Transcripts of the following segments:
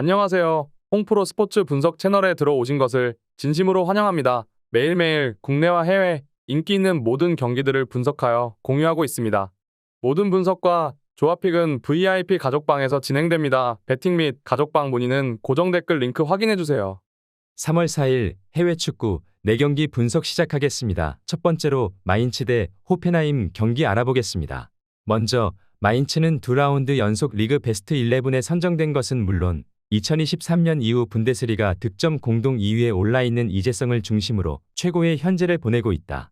안녕하세요. 홍프로 스포츠 분석 채널에 들어오신 것을 진심으로 환영합니다. 매일매일 국내와 해외 인기 있는 모든 경기들을 분석하여 공유하고 있습니다. 모든 분석과 조합픽은 VIP 가족방에서 진행됩니다. 배팅 및 가족방 문의는 고정 댓글 링크 확인해주세요. 3월 4일 해외 축구 4경기 분석 시작하겠습니다. 첫 번째로 마인츠 대 호펜하임 경기 알아보겠습니다. 먼저 마인츠는 두 라운드 연속 리그 베스트 11에 선정된 것은 물론 2023년 이후 분데스리가 득점 공동 2위에 올라 있는 이재성을 중심으로 최고의 현재를 보내고 있다.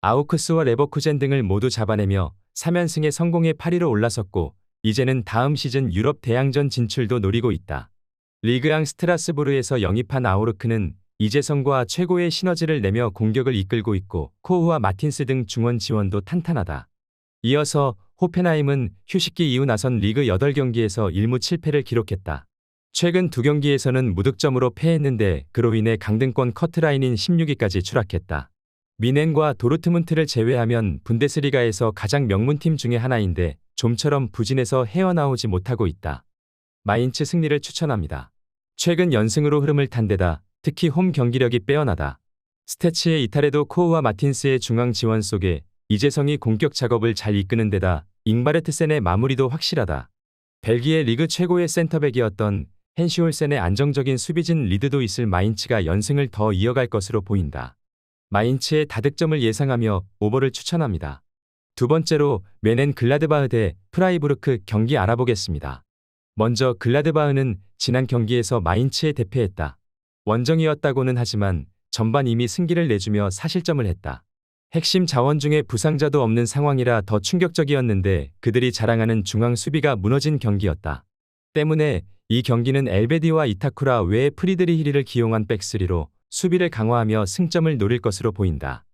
아우크스와 레버쿠젠 등을 모두 잡아내며 3연승에 성공해 8위로 올라섰고 이제는 다음 시즌 유럽 대항전 진출도 노리고 있다. 리그랑 스트라스부르에서 영입한 아우르크는 이재성과 최고의 시너지를 내며 공격을 이끌고 있고 코우와 마틴스 등 중원 지원도 탄탄하다. 이어서 호펜하임은 휴식기 이후 나선 리그 8경기에서 1무 7패를 기록했다. 최근 두 경기에서는 무득점으로 패했는데 그로 인해 강등권 커트라인인 16위까지 추락했다. 미넨과 도르트문트를 제외하면 분데스리가에서 가장 명문팀 중의 하나인데 좀처럼 부진해서 헤어나오지 못하고 있다. 마인츠 승리를 추천합니다. 최근 연승으로 흐름을 탄 데다 특히 홈 경기력이 빼어나다. 스태치의 이탈에도 코우와 마틴스의 중앙 지원 속에 이재성이 공격 작업을 잘 이끄는 데다 잉바레트센의 마무리도 확실하다. 벨기에 리그 최고의 센터백이었던 헨시올센의 안정적인 수비진 리드도 있을 마인츠가 연승을 더 이어갈 것으로 보인다. 마인츠의 다득점을 예상하며 오버를 추천합니다. 두 번째로 메넨 글라드바흐 대 프라이부르크 경기 알아보겠습니다. 먼저 글라드바흐는 지난 경기에서 마인츠에 대패했다. 원정이었다고는 하지만 전반 이미 승기를 내주며 사실점을 했다. 핵심 자원 중에 부상자도 없는 상황이라 더 충격적이었는데 그들이 자랑하는 중앙 수비가 무너진 경기였다. 때문에 이 경기는 엘베디와 이타쿠라 외에 프리드리 히리를 기용한 백스리로 수비를 강화하며 승점을 노릴 것으로 보인다.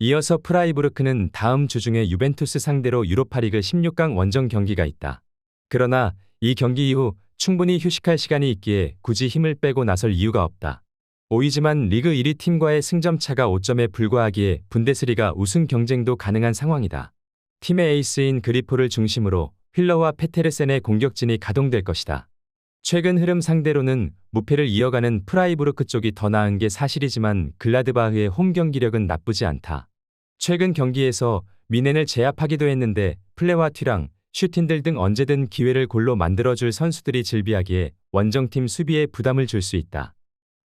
이어서 프라이부르크는 다음 주 중에 유벤투스 상대로 유로파리그 16강 원정 경기가 있다. 그러나 이 경기 이후 충분히 휴식할 시간이 있기에 굳이 힘을 빼고 나설 이유가 없다. 오이지만 리그 1위 팀과의 승점 차가 5점에 불과하기에 분데스리가 우승 경쟁도 가능한 상황이다. 팀의 에이스인 그리포를 중심으로 휠러와 페테르센의 공격진이 가동될 것이다. 최근 흐름 상대로는 무패를 이어가는 프라이부르크 쪽이 더 나은 게 사실이지만 글라드바흐의 홈 경기력은 나쁘지 않다. 최근 경기에서 미넨을 제압하기도 했는데 플레와 튀랑, 슈틴들 등 언제든 기회를 골로 만들어줄 선수들이 즐비하기에 원정팀 수비에 부담을 줄 수 있다.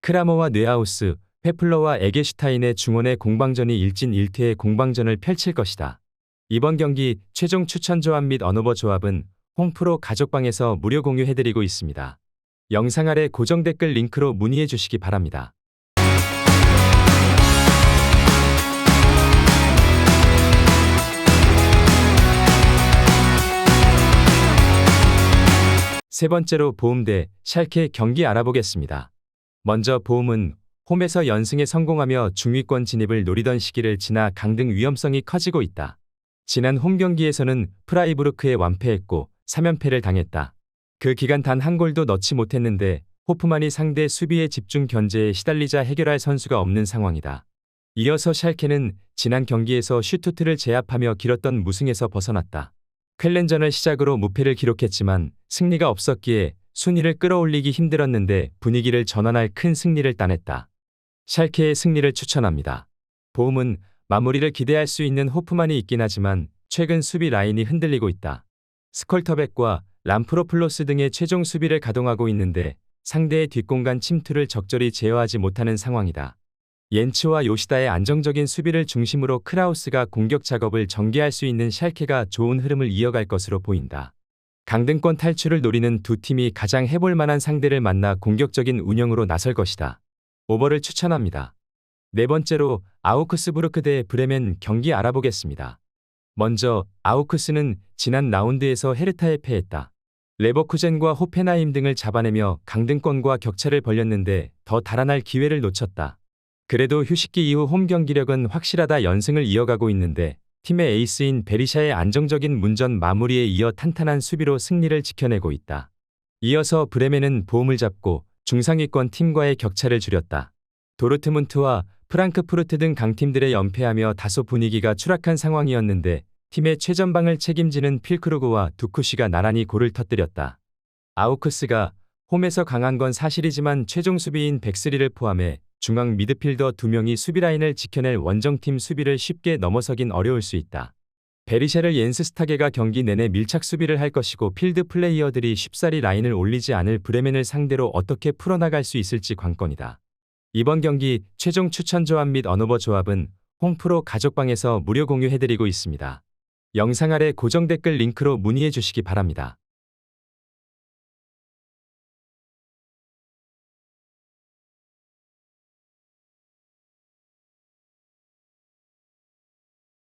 크라모와 뇌하우스, 페플러와 에게슈타인의 중원의 공방전이 일진 1퇴의 공방전을 펼칠 것이다. 이번 경기 최종 추천 조합 및 언어버 조합은 홈프로 가족방에서 무료 공유해드리고 있습니다. 영상 아래 고정 댓글 링크로 문의해 주시기 바랍니다. 세 번째로 보험 대 샬케 경기 알아보겠습니다. 먼저 보험은 홈에서 연승에 성공하며 중위권 진입을 노리던 시기를 지나 강등 위험성이 커지고 있다. 지난 홈 경기에서는 프라이부르크에 완패했고 3연패를 당했다. 그 기간 단 한 골도 넣지 못했는데 호프만이 상대 수비의 집중 견제에 시달리자 해결할 선수가 없는 상황이다. 이어서 샬케는 지난 경기에서 슈투트를 제압하며 길었던 무승에서 벗어났다. 쾰렌전을 시작으로 무패를 기록했지만 승리가 없었기에 순위를 끌어올리기 힘들었는데 분위기를 전환할 큰 승리를 따냈다. 샬케의 승리를 추천합니다. 보험은 마무리를 기대할 수 있는 호프만이 있긴 하지만 최근 수비 라인이 흔들리고 있다. 스컬터백과 람프로플로스 등의 최종 수비를 가동하고 있는데 상대의 뒷공간 침투를 적절히 제어하지 못하는 상황이다. 옌츠와 요시다의 안정적인 수비를 중심으로 크라우스가 공격 작업을 전개할 수 있는 샬케가 좋은 흐름을 이어갈 것으로 보인다. 강등권 탈출을 노리는 두 팀이 가장 해볼 만한 상대를 만나 공격적인 운영으로 나설 것이다. 오버를 추천합니다. 네 번째로 아우크스부르크 대 브레멘 경기 알아보겠습니다. 먼저 아우크스는 지난 라운드에서 헤르타에 패했다. 레버쿠젠과 호펜하임 등을 잡아내며 강등권과 격차를 벌렸는데 더 달아날 기회를 놓쳤다. 그래도 휴식기 이후 홈 경기력은 확실하다 연승을 이어가고 있는데 팀의 에이스인 베리샤의 안정적인 문전 마무리에 이어 탄탄한 수비로 승리를 지켜내고 있다. 이어서 브레멘은 보험을 잡고 중상위권 팀과의 격차를 줄였다. 도르트문트와 프랑크푸르트 등 강팀들의 연패하며 다소 분위기가 추락한 상황이었는데 팀의 최전방을 책임지는 필크루그와 두쿠시가 나란히 골을 터뜨렸다. 아우크스가 홈에서 강한 건 사실이지만 최종 수비인 백스리를 포함해 중앙 미드필더 2명이 수비 라인을 지켜낼 원정팀 수비를 쉽게 넘어서긴 어려울 수 있다. 베리샤를 옌스 스타게가 경기 내내 밀착 수비를 할 것이고 필드 플레이어들이 쉽사리 라인을 올리지 않을 브레멘을 상대로 어떻게 풀어나갈 수 있을지 관건이다. 이번 경기 최종 추천 조합 및 언어버 조합은 홈프로 가족방에서 무료 공유해드리고 있습니다. 영상 아래 고정 댓글 링크로 문의해 주시기 바랍니다.